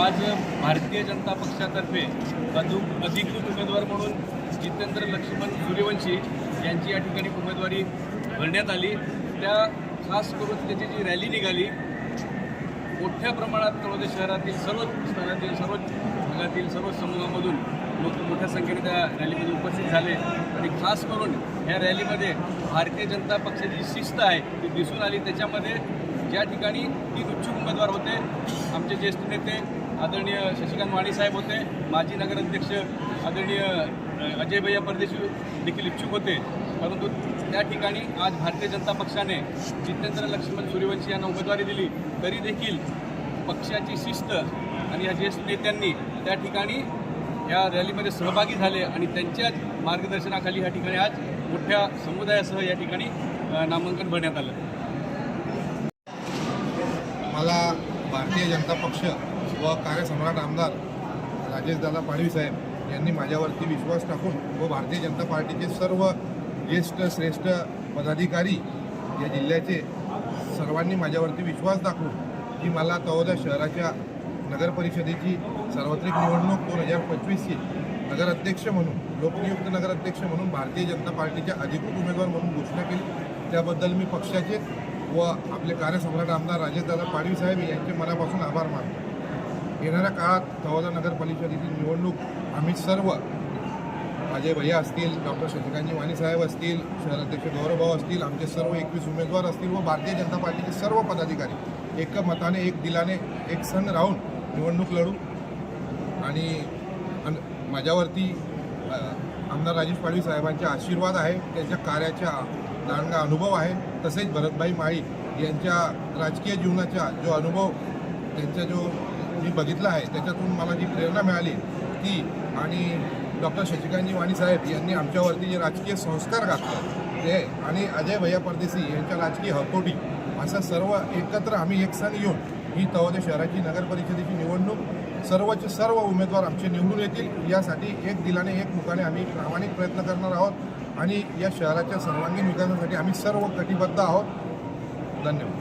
आज भारतीय जनता पक्षातर्फे अधु अधिकृत उमेदवार म्हणून जितेंद्र लक्ष्मण सूर्यवंशी यांची या ठिकाणी उमेदवारी भरण्यात आली. त्या खास करून त्याची जी रॅली निघाली मोठ्या प्रमाणात तळोदे शहरातील सर्व स्तरातील सर्व भागातील सर्व समूहामधून लोक मोठ्या संख्येने त्या रॅलीमध्ये उपस्थित झाले. आणि खास करून ह्या रॅलीमध्ये भारतीय जनता पक्षाची शिस्त आहे ती दिसून आली. त्याच्यामध्ये ज्या ठिकाणी तीन इच्छुक उमेदवार होते आमचे ज्येष्ठ नेते आदरणीय शशिकांत वाणी साहेब होते माजी नगराध्यक्ष आदरणीय अजय भैया परदेशी देखील इच्छुक होते. परंतु त्या ठिकाणी आज भारतीय जनता पक्षाने जितेंद्र लक्ष्मण सूर्यवंशी यांना उमेदवारी दिली तरी देखील पक्षाची शिस्त आणि या ज्येष्ठ नेत्यांनी त्या ठिकाणी या रॅलीमध्ये सहभागी झाले आणि त्यांच्याच मार्गदर्शनाखाली या ठिकाणी आज मोठ्या समुदायासह या ठिकाणी नामांकन भरण्यात आलं. मला भारतीय जनता पक्ष व कार्यसम्राट आमदार राजेशदादा पाडवी साहेब यांनी माझ्यावरती विश्वास टाकून व भारतीय जनता पार्टीचे सर्व ज्येष्ठ श्रेष्ठ पदाधिकारी या जिल्ह्याचे सर्वांनी माझ्यावरती विश्वास दाखवून की मला तळोदा शहराच्या नगरपरिषदेची सार्वत्रिक निवडणूक दोन हजार पंचवीसची नगराध्यक्ष म्हणून लोकनियुक्त नगराध्यक्ष म्हणून भारतीय जनता पार्टीच्या अधिकृत उमेदवार म्हणून घोषणा केली. त्याबद्दल मी पक्षाचे व आपले कार्यसम्राट आमदार राजेशदादा पाडवी साहेब यांचे मनापासून आभार मानतो. येणाऱ्या काळात तवादा नगर परिषदेची निवडणूक आम्ही सर्व अजय भैया असतील डॉक्टर शशिकांतजी वाणी साहेब असतील शहराध्यक्ष गौरवभाऊ असतील आमचे सर्व एकवीस उमेदवार असतील व भारतीय जनता पार्टीचे सर्व पदाधिकारी एक मताने एक दिलाने एक सण राहून निवडणूक लढू आणि अन- माझ्यावरती आमदार राजेश पाडवी साहेबांचे आशीर्वाद आहे त्यांच्या कार्याचा दांडगा अनुभव आहे. तसेच भरतभाई माळी यांच्या राजकीय जीवनाचा जो अनुभव त्यांचा जो मी बघितला आहे त्याच्यातून मला जी प्रेरणा मिळाली ती आणि डॉक्टर शशिकांतजी वाणी साहेब यांनी आमच्यावरती जे राजकीय संस्कार घातले ते आणि अजय भैया परदेशी यांच्या राजकीय हकोटी असं सर्व एकत्र आम्ही एक सण येऊन ही तळोदे शहराची नगर परिषदेची निवडणूक. सर्वच सर्व उमेदवार आमचे निवडून येतील. यासाठी एक दिलाने एक मुखाने आम्ही प्रामाणिक प्रयत्न करणार आहोत. आणि या शहराच्या सर्वांगीण विकासासाठी आम्ही सर्व कटिबद्ध आहोत. धन्यवाद.